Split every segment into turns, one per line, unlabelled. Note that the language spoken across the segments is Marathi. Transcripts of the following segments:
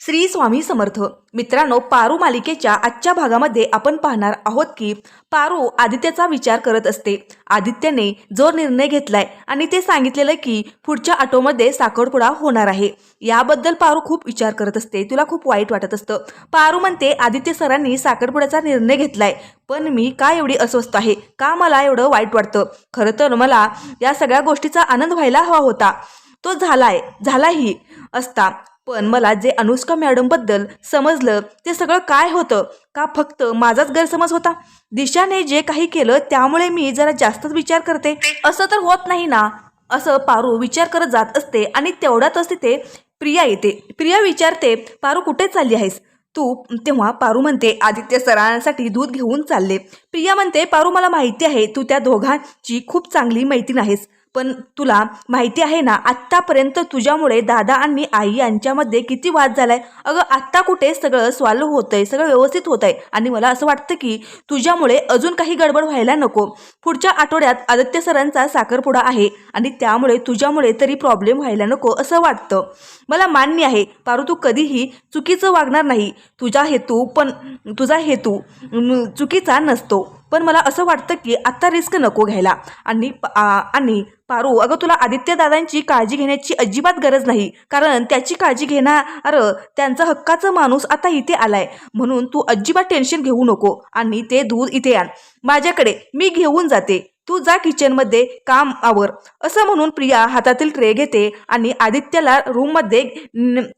श्री स्वामी समर्थ. मित्रांनो पारू मालिकेच्या आजच्या भागामध्ये आपण पाहणार आहोत की पारू आदित्यचा विचार करत असते. आदित्यने जो निर्णय घेतलाय आणि ते सांगितलेलं की पुढच्या ऑटोमध्ये साखरपुडा होणार आहे. याबद्दल पारू खूप विचार करत असते. तुला खूप वाईट वाटत असतं. पारू म्हणते आदित्य सरांनी साखरपुड्याचा निर्णय घेतलाय. पण मी का एवढी अस्वस्थ आहे? का मला एवढं वाईट वाटतं? खरं तर मला या सगळ्या गोष्टीचा आनंद व्हायला हवा होता. तो झालाय झालाही असता. पण मला जे अनुष्का मॅडमबद्दल समजलं ते सगळं काय होतं? का फक्त माझाच गैरसमज होता? दिशाने जे काही केलं त्यामुळे मी जरा जास्तच विचार करते. असं तर होत नाही ना. असं पारू विचार करत जात असते आणि तेवढ्यातच तिथे प्रिया येते. प्रिया विचारते पारू कुठे चालली आहेस? तू तेव्हा पारू म्हणते आदित्य सरांसाठी दूध घेऊन चालले. प्रिया म्हणते पारू मला माहिती आहे तू त्या दोघांची खूप चांगली मैत्रीण आहेस. पण तुला माहिती आहे ना आत्तापर्यंत तुझ्यामुळे दादा आणि आई यांच्यामध्ये किती वाद झालाय? अगं आत्ता कुठे सगळं सॉल्व होतंय सगळं व्यवस्थित होत आहे आणि मला असं वाटतं की तुझ्यामुळे अजून काही गडबड व्हायला नको. पुढच्या आठवड्यात आदित्य सरांचा साखरपुडा आहे आणि त्यामुळे तुझ्यामुळे तरी प्रॉब्लेम व्हायला नको असं वाटतं. मला मान्य आहे पारू तू कधीही चुकीचं वागणार नाही. तुझा हेतू पण तुझा हेतू चुकीचा नसतो. पण मला असं वाटतं की आत्ता रिस्क नको घ्यायला. आणि आणि पारू अगं तुला आदित्यदादांची काळजी घेण्याची अजिबात गरज नाही. कारण त्याची काळजी घेणार त्यांचा हक्काचा माणूस आता इथे आलाय. म्हणून तू अजिबात टेन्शन घेऊ नको आणि ते दूध इथे आण. माझ्याकडे मी घेऊन जाते. तू जा किचनमध्ये काम आवर. असं म्हणून प्रिया हातातील ट्रे घेते आणि आदित्यला रूममध्ये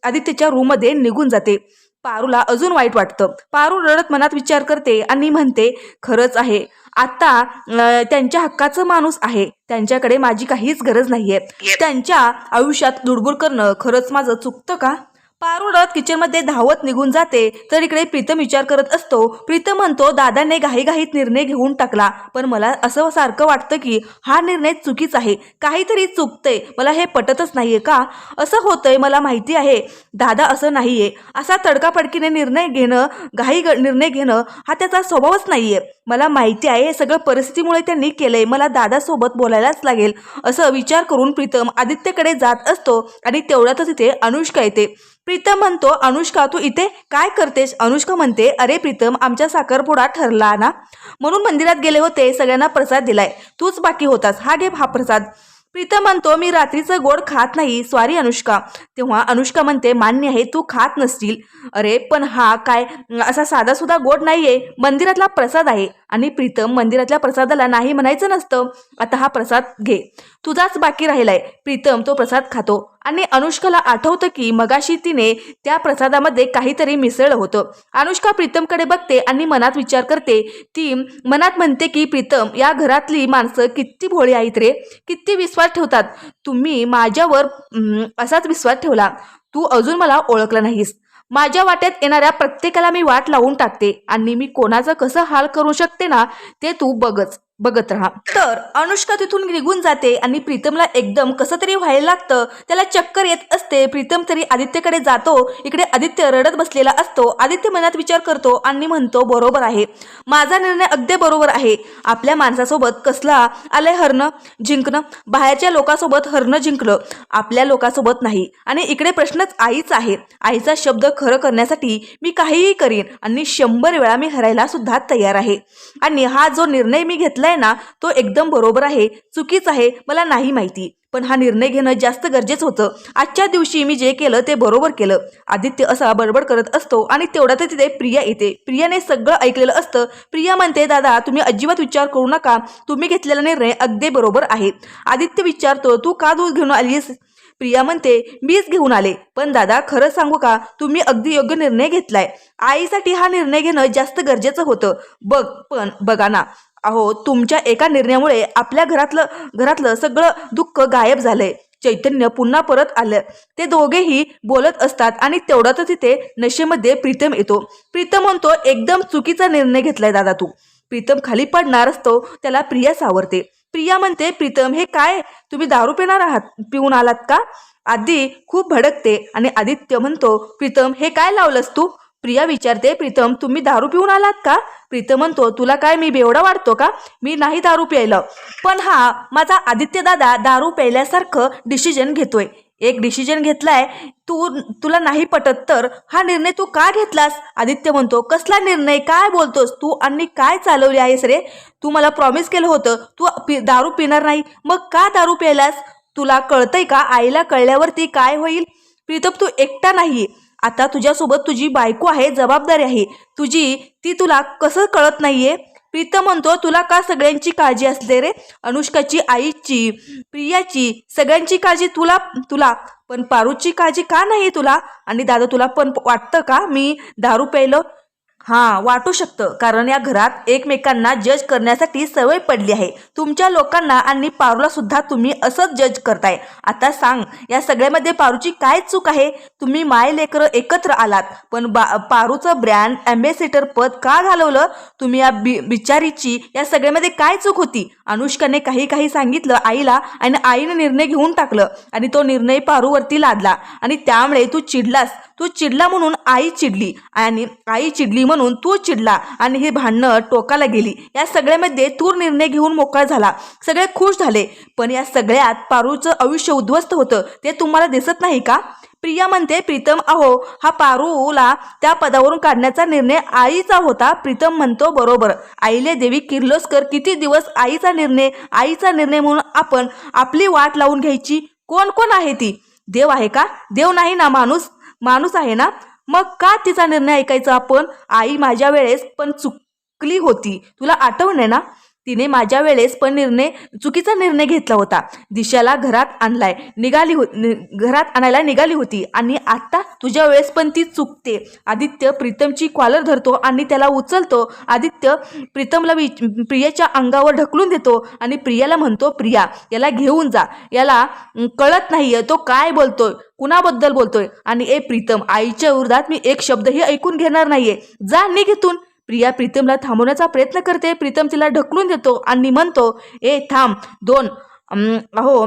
आदित्यच्या रूममध्ये निघून जाते. पारूला अजून वाईट वाटतं. पारू रडत मनात विचार करते आणि म्हणते खरंच आहे. आता त्यांच्या हक्काचं माणूस आहे. त्यांच्याकडे माझी काहीच गरज नाहीये. त्यांच्या आयुष्यात लुडबुड करणं खरंच माझं चुकतं का? पारुडत किचनमध्ये धावत निघून जाते तर इकडे प्रीतम विचार करत असतो. प्रीतम म्हणतो दादाने घाईघाईत निर्णय घेऊन टाकला पण मला असं सारखं वाटतं की हा निर्णय चुकीच आहे. काहीतरी चुकतंय मला हे पटतच नाहीये का? असं होतंय मला माहिती आहे. दादा असं नाहीये. असा तडकाफडकीने निर्णय घेणं घाई ग- निर्णय घेणं हा त्याचा स्वभावच नाहीये. मला माहिती आहे हे सगळं परिस्थितीमुळे त्यांनी केलंय. मला दादासोबत बोलायलाच लागेल. असं विचार करून प्रीतम आदित्यकडे जात असतो आणि तेवढ्यातच इथे अनुष्का येते. प्रीतम म्हणतो अनुष्का तू इथे काय करतेस? अनुष्का म्हणते अरे प्रीतम आमच्या साखरपुडा ठरला ना? म्हणून मंदिरात गेले होते सगळ्यांना प्रसाद दिलाय. तूच बाकी होतास. हा घे हा प्रसाद. प्रीतम म्हणतो मी रात्रीचं गोड खात नाही. सॉरी अनुष्का. तेव्हा अनुष्का म्हणते मान्य आहे तू खात नसतील अरे पण हा काय? असा साधा सुद्धा गोड नाहीये. मंदिरातला प्रसाद आहे. आणि प्रीतम मंदिरातल्या प्रसादाला नाही म्हणायचं नसतं. आता हा प्रसाद घे. तुझाच बाकी राहिलाय. प्रीतम तो प्रसाद खातो. आणि अनुष्काला आठवतं की मगाशी तिने त्या प्रसादामध्ये काहीतरी मिसळलं होतं. अनुष्का प्रीतमकडे बघते आणि मनात विचार करते ती मनात म्हणते की प्रीतम या घरातली माणसं किती भोळी आहेत रे. किती विश्वास ठेवतात. तुम्ही माझ्यावर असाच विश्वास ठेवला. तू अजून मला ओळखलं नाहीस. माझ्या वाट्यात येणाऱ्या प्रत्येकाला मी वाट लावून टाकते आणि मी कोणाचं कसं हाल करू शकते ना ते तू बघच. बघत राहा. तर अनुष्का तिथून निघून जाते आणि प्रीतमला एकदम कसं तरी व्हायला लागतं. त्याला चक्कर येत असते. प्रीतम तरी आदित्यकडे जातो. इकडे आदित्य रडत बसलेला असतो. आदित्य मनात विचार करतो आणि म्हणतो बरोबर आहे. माझा निर्णय अगदी बरोबर आहे. आपल्या माणसासोबत कसला आलंय हरणं जिंकणं? बाहेरच्या लोकांसोबत हरणं जिंकलं. आपल्या लोकांसोबत नाही. आणि इकडे प्रश्नच आईच आहे. आईचा शब्द खरं करण्यासाठी मी काहीही करीन आणि शंभर वेळा मी हरायला सुद्धा तयार आहे. आणि हा जो निर्णय मी घेतला आहे ना तो एकदम बरोबर आहे चुकीच आहे मला नाही माहिती. पण हा निर्णय घेणं जास्त गरजेचं होतं. आजच्या दिवशी मी जे केलं ते बरोबर केलं. आदित्य असा बडबड करत असतो आणि तेवढ्यात तिथे प्रिया येते. प्रियाने सगळं ऐकलेलं असतं. प्रिया म्हणते दादा तुम्ही अजिबात विचार करू नका. तुम्ही घेतलेला निर्णय अगदी बरोबर आहे. आदित्य विचारतो तू का दूध घेऊन आलीस प्रिया म्हणते मीच घेऊन आले. पण दादा खरं सांगू का? तुम्ही अगदी योग्य निर्णय घेतलाय. आईसाठी हा निर्णय घेणं जास्त गरजेचं होतं. बघ पण बघा ना अहो तुमच्या एका निर्णयामुळे आपल्या घरातलं घरातलं सगळं दुःख गायब झालंय. चैतन्य पुन्हा परत आलं. ते दोघेही बोलत असतात आणि तेवढ्यातच तिथे नशेमध्ये प्रीतम येतो. प्रीतम म्हणतो एकदम चुकीचा निर्णय घेतलाय दादा तू. प्रीतम खाली पडणार असतो त्याला प्रिया सावरते. प्रिया म्हणते प्रीतम हे काय? तुम्ही दारू पिणार आहात? पिऊन आलात का? आधी खूप भडकते आणि आदित्य म्हणतो प्रीतम हे काय लावलंस तू? प्रिया विचारते प्रीतम तुम्ही दारू पिऊन आलात का? प्रीतम म्हणतो तुला काय मी बेवडा वाटतो का? मी नाही दारू प्यायलं. पण हा माझा आदित्य दादा दारू प्यायल्यासारखं डिसिजन घेतोय. एक डिसिजन घेतलाय तू तुला नाही पटत तर हा निर्णय तू का घेतलास? आदित्य म्हणतो कसला निर्णय? काय बोलतोस? तू आणि काय चालवली आहेस रे? तू मला प्रॉमिस केलं होतं तू पि दारू पिणार नाही. मग का दारू प्यायलास? तुला कळतंय का? आईला कळल्यावरती काय होईल? प्रीतम तू एकटा नाहीये. आता तुझ्यासोबत तुझी बायको आहे जबाबदारी आहे. तुझी ती तुला कसं कळत नाहीये? प्रीतम म्हणतो तुला का सगळ्यांची काळजी असते रे? अनुष्काची आईची प्रियाची सगळ्यांची काळजी तुला तुला. पण पारूची काळजी का नाही तुला? आणि दादा तुला पण वाटतं का? मी दारू प्यायलं हां वाटू शकतं. कारण या घरात एकमेकांना जज करण्यासाठी सवय पडली आहे. तुमच्या लोकांना आणि पारूला सुद्धा तुम्ही असंच जज करताय. आता सांग या सगळ्यामध्ये पारूची काय चूक आहे? तुम्ही माय लेकरं एकत्र आलात पण बा पारूचं ब्रँड अँबॅसेडर पद का घालवलं? तुम्ही या बि बिचारीची या सगळ्यामध्ये काय चूक होती? अनुष्काने काही काही सांगितलं आईला आणि आईने निर्णय घेऊन टाकलं आणि तो निर्णय पारूवरती लादला. आणि त्यामुळे तू चिडलास. तू चिडला म्हणून आई चिडली आणि आई चिडली म्हणून तू चिडला आणि ही भांडणं टोकाला गेली. या सगळ्यामध्ये तूर निर्णय घेऊन मोकळा झाला. सगळे खुश झाले. पण या सगळ्यात पारूचं आयुष्य उद्ध्वस्त होतं ते तुम्हाला दिसत नाही का? प्रिया म्हणते प्रीतम अहो हा पारूला त्या पदावरून काढण्याचा निर्णय आईचा होता. प्रीतम म्हणतो बरोबर. आईले देवी किर्लोस्कर किती दिवस आईचा निर्णय आईचा निर्णय म्हणून आपण आपली वाट लावून घ्यायची? कोण कोण आहे ती? देव आहे का? देव नाही ना माणूस? माणूस आहे ना? मग का तिचा निर्णय ऐकायचा आपण? आई माझ्या वेळेस पण चुकली होती. तुला आठवण आहे ना? तिने माझ्या वेळेस पण निर्णय चुकीचा निर्णय घेतला होता. दिशाला घरात आणलाय निघाली हो नि- घरात आणायला निघाली होती आणि आत्ता तुझ्या वेळेस पण ती चुकते. आदित्य प्रीतमची कॉलर धरतो आणि त्याला उचलतो. आदित्य प्रीतमला वि प्रियाच्या अंगावर ढकलून देतो आणि प्रियाला म्हणतो प्रिया याला घेऊन जा. याला कळत नाहीये तो काय बोलतोय कुणाबद्दल बोलतोय? आणि ए प्रीतम आईच्या विरोधात मी एक शब्दही ऐकून घेणार नाहीये. जा निघ इथून. प्रिया प्रीतमला थांबवण्याचा प्रयत्न करते. प्रीतम तिला ढकलून देतो आणि म्हणतो ए थांब दोन अहो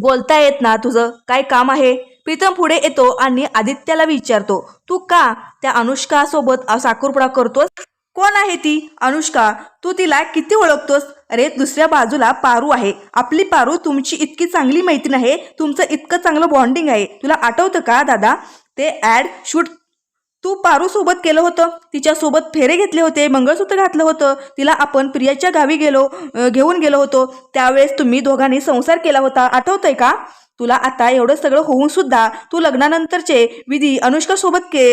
बोलता येत ना तुझं काय काम आहे? प्रीतम पुढे येतो आणि आदित्याला विचारतो तू का त्या अनुष्कासोबत साखरपुडा करतोस? कोण आहे ती? अनुष्का तू तिला किती ओळखतोस? अरे दुसऱ्या बाजूला पारू आहे. आपली पारू तुमची इतकी चांगली मैत्रीण आहे. तुमचं इतकं चांगलं बॉन्डिंग आहे. तुला आठवतं का दादा? ते ॲड शूट तू पारू सोबत केलं होतं. तिच्यासोबत फेरे घेतले होते मंगळसूत्र घातलं होतं. तिला आपण प्रियाच्या गावी गेलो घेऊन गेलो होतो. त्यावेळेस तुम्ही दोघांनी संसार केला होता. आठवतंय का? तुला आता एवढं सगळं होऊन सुद्धा तू लग्नानंतरचे विधी अनुष्कासोबत के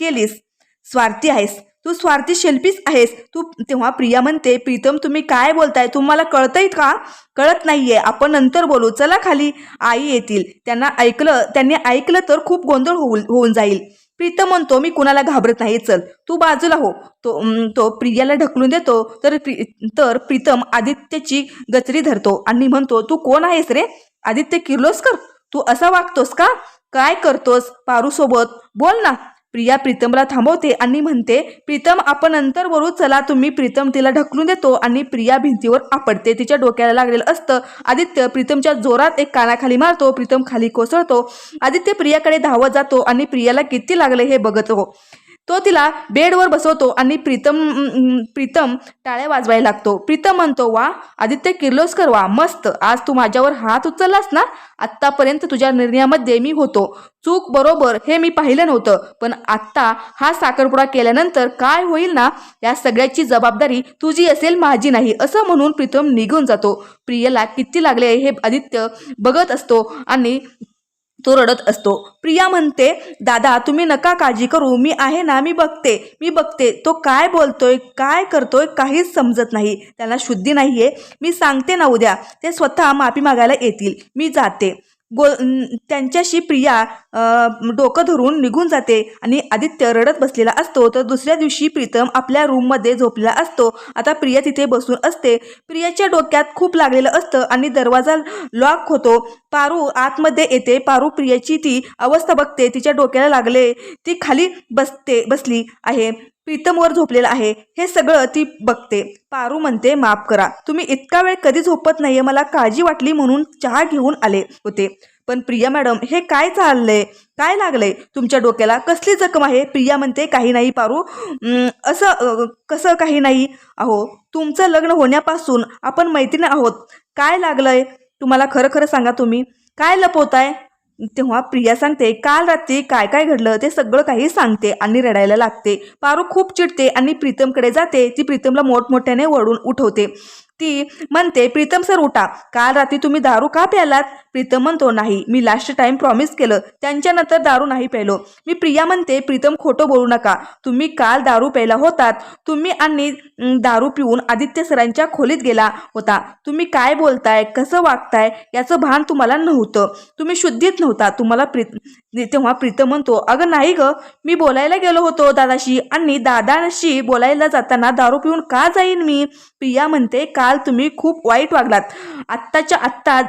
केलीस. स्वार्थी आहेस. तू स्वार्थी शिल्पीच आहेस. तू तेव्हा प्रिया म्हणते प्रीतम तुम्ही काय बोलताय? तुम्हाला कळतंय का? कळत नाहीये. आपण नंतर बोलू. चला खाली. आई येतील. त्यांना ऐकलं त्यांनी ऐकलं तर खूप गोंधळ होऊन होऊन जाईल. प्रीतम म्हणतो मी कुणाला घाबरत नाही चल. तू बाजूला हो. तो तो प्रियाला ढकलून देतो. तर प्री तर प्रीतम आदित्यची गचरी धरतो आणि म्हणतो तू कोण आहेस रे? आदित्य किर्लोस्कर? तू असा वागतोस का? काय करतोस पारूसोबत? बोल ना. प्रिया प्रीतमला थांबवते आणि म्हणते प्रीतम आपण नंतर वरू. चला तुम्ही प्रीतम तिला ढकलून देतो. आणि प्रिया भिंतीवर आपडते तिच्या डोक्याला लागलेलं असतं. आदित्य प्रीतमच्या जोरात एक कानाखाली मारतो. प्रीतम खाली कोसळतो. आदित्य प्रियाकडे धावत जातो आणि प्रियाला किती लागले हे बघतो तो तिला बेडवर बसवतो आणि प्रीतम प्रीतम टाळ्या वाजवायला लागतो. प्रीतम म्हणतो वा आदित्य किर्लोस्कर वा मस्त. आज तू माझ्यावर हात उचललास ना आत्तापर्यंत तुझ्या निर्णयामध्ये मी होतो. चूक बरोबर हे मी पाहिलं नव्हतं पण आत्ता हा साखरपुडा केल्यानंतर काय होईल ना या सगळ्याची जबाबदारी तुझी असेल माझी नाही असं म्हणून प्रीतम निघून जातो. प्रियला किती लागले हे आदित्य बघत असतो आणि तो रडत असतो. प्रिया म्हणते दादा तुम्ही नका काळजी करू. मी आहे ना मी बघते. मी बघते. तो काय बोलतोय काय करतोय काहीच समजत नाही. त्याला शुद्धी नाहीये. मी सांगते ना उद्या. ते स्वतः माफी मागायला येतील. मी जाते. गो त्यांच्याशी प्रिया डोकं धरून निघून जाते आणि आदित्य रडत बसलेला असतो. तर दुसऱ्या दिवशी प्रीतम आपल्या रूममध्ये झोपलेला असतो. आता प्रिया तिथे बसून असते. प्रियाच्या डोक्यात खूप लागलेलं असतं आणि दरवाजा लॉक होतो. पारू आतमध्ये येते. पारू प्रियाची ती अवस्था बघते. तिच्या डोक्याला लागले ती खाली बसते बसली आहे. प्रीतमवर झोपलेला आहे. हे सगळं ती बघते. पारू म्हणते माफ करा. तुम्ही इतका वेळ कधी झोपत नाहीये? मला काळजी वाटली म्हणून चहा घेऊन आले होते. पण प्रिया मॅडम हे काय चाललंय? काय लागलंय? तुमच्या डोक्याला कसली जखम आहे? प्रिया म्हणते काही नाही पारू. असं कसं काही नाही? अहो तुमचं लग्न होण्यापासून आपण मैत्रीण आहोत. काय लागलंय? तुम्हाला खरं खरं सांगा तुम्ही. काय लपवताय? तेव्हा प्रिया सांगते काल रात्री काय काय घडलं? ते सगळं काही सांगते आणि रडायला लागते. पारू खूप चिडते आणि प्रीतमकडे जाते. ती प्रीतमला मोठमोठ्याने वळून उठवते. ती म्हणते प्रीतम सर उठा. काल रात्री तुम्ही दारू का प्यालात? प्रीतम म्हणतो नाही. मी लास्ट टाइम प्रॉमिस केलं. त्यांच्यानंतर दारू नाही प्यायलो. मी प्रिया म्हणते प्रीतम खोटं बोलू नका. तुम्ही काल दारू प्यायला होतात. तुम्ही आणि दारू पिऊन आदित्य सरांच्या खोलीत गेला होता. तुम्ही काय बोलताय? कसं वागताय? याचं भान तुम्हाला नव्हतं. तुम्ही शुद्धीत नव्हता. तुम्हाला प्रीत तेव्हा प्रीतम म्हणतो अगं नाही ग मी बोलायला गेलो होतो दादाशी आणि दादाशी बोलायला जाताना दारू पिऊन का जाईन मी? प्रिया म्हणते काल तुम्ही खूप वाईट वागलात. आत्ताच्या आत्ता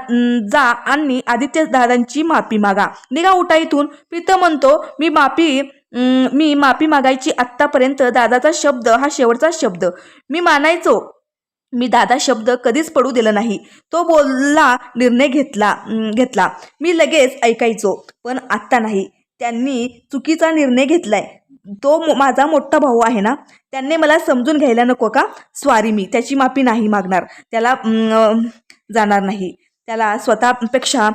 जा आणि आदित्य दादांची माफी मागा. निघा उठा इथून. प्रीतम म्हणतो मी माफी मी माफी मागायची आत्तापर्यंत दादाचा शब्द हा शेवटचा शब्द. मी मानायचो मी दादा शब्द कधीच पडू दिला नाही. तो बोलला निर्णय घेतला घेतला. मी लगेच ऐकायचो पण आत्ता नाही. त्यांनी चुकीचा निर्णय घेतलाय. तो मो- माझा मोठा भाऊ आहे ना त्यांनी मला समजून घ्यायला नको का? स्वारी मी त्याची माफी नाही मागणार. त्याला जाणार नाही. त्याला स्वतःपेक्षा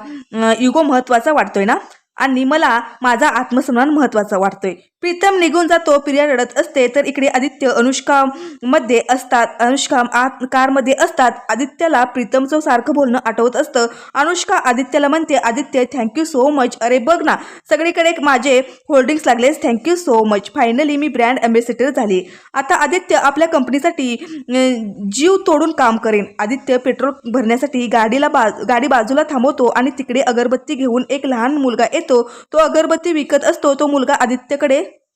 युगो महत्त्वाचा वाटतोय ना? आणि मला माझा आत्मसन्मान महत्त्वाचा वाटतोय. प्रीतम निघून जातो प्रिया रडत असते तर इकडे आदित्य अनुष्का मध्ये असतात अनुष्का आत कारमध्ये असतात. आदित्यला प्रीतमचं सारखं बोलणं आठवत असतं. अनुष्का आदित्यला म्हणते आदित्य थँक्यू सो मच अरे बघ ना सगळीकडे माझे holdings लागलेस. Thank you so much finally me brand ambassador झाली. आता आदित्य आपल्या कंपनीसाठी जीव तोडून काम करेन. आदित्य पेट्रोल भरण्यासाठी गाडीला बा गाडी बाजूला थांबवतो आणि तिकडे अगरबत्ती घेऊन एक लहान मुलगा येतो. तो अगरबत्ती विकत असतो. तो मुलगा आदित्यकडे